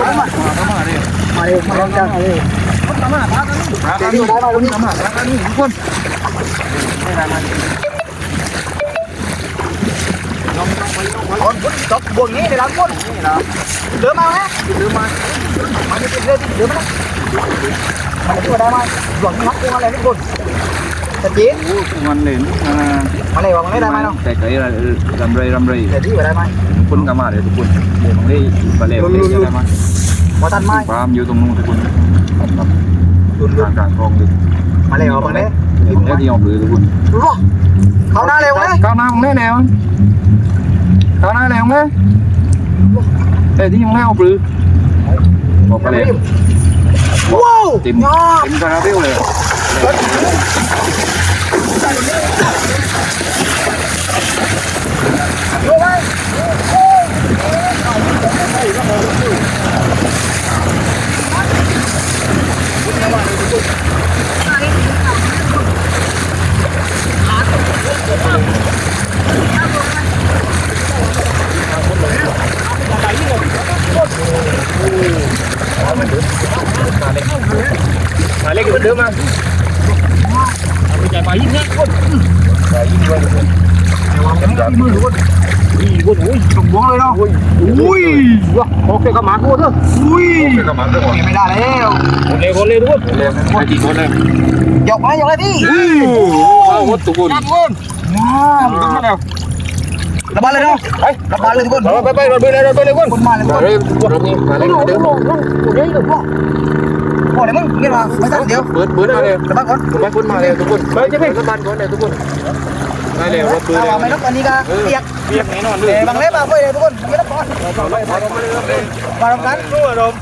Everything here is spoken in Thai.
มาเลยมาเร็วมาเร็วจ้ามาเร็วมาทำกันนี่เดี๋ยวนี้ได้มาตรงนี้ทำมาทำกันนี่ทุกคนไม่ได้มาคนจบบนนี้ในร้านคนเดินมาไหมเดิมามาที่เดินเดินมามันจะได้ไหมหวังนักกุ้งอะไรนี่คนแต่จีนโอ้มันเล่นอ่ามามันไม่ได้ไหมาะแต่ไก่รำไรรำไรแต่ที่ได้ไหลยทุกคนเดี๋ยวมันได้ไปเลยได้ไหมมาตันไม้ฟาร์มอยู่ตรนู้นทุกคน ดุนกลางกลางคลองเลยมาเลยว่ามันเลยเห็นแล้วที่ออกเลยทุกคนรู้ป่ะเขาหน้าเร็วเลยก้าวหน้าของแม่แนวก้าวหน้าแนวไหมแต่ที่ยังไม่ออกเลยออกไปเลย ว้าว เต็ม งา เต็มคาราเบลเลย รู้ไหม มา เล็กเดิมมาใจไปยิ่งนะคนไปยิ่งด้วยทุกคนมือทุกคนอุ้ยโอ้ยตรงบ้องเลยเนาะอุ้ยว้าโอเคก็มากูเถอะอุ้ยก็มาเถอะไม่ได้แล้วคนเลยคนเลยทุกคนเลยไม่กี่คนเลยยกไหมยกเลยพี่ว้าวทุกคนว้าวต้องมาแล้วระบาดเลยเนาะไประบาดเลยทุกคนไปไปเราไปเลยเราไปเลยคนคนมาเลยทุกคนเริ่มรอบนี้มาเล็ก เดิมโอ้ยมึงเงี้ยมาไม่ต้องเดี๋ยวเปิดเปิดมาเลยระบาดก่อนไปคนมาเลยทุกคนไปจะไปรถบัสก่อนเลยทุกคนไปเลยรถเปิดเอาเลยไม่ต้องตอนนี้ก็เปียกเรียกแน่นอนเลแต่ยบางเล็บมาเพื่อเลยทุกคนไม่ต้องก่อนเราไปเราไปเลยมาทำกันสู้อารมณ์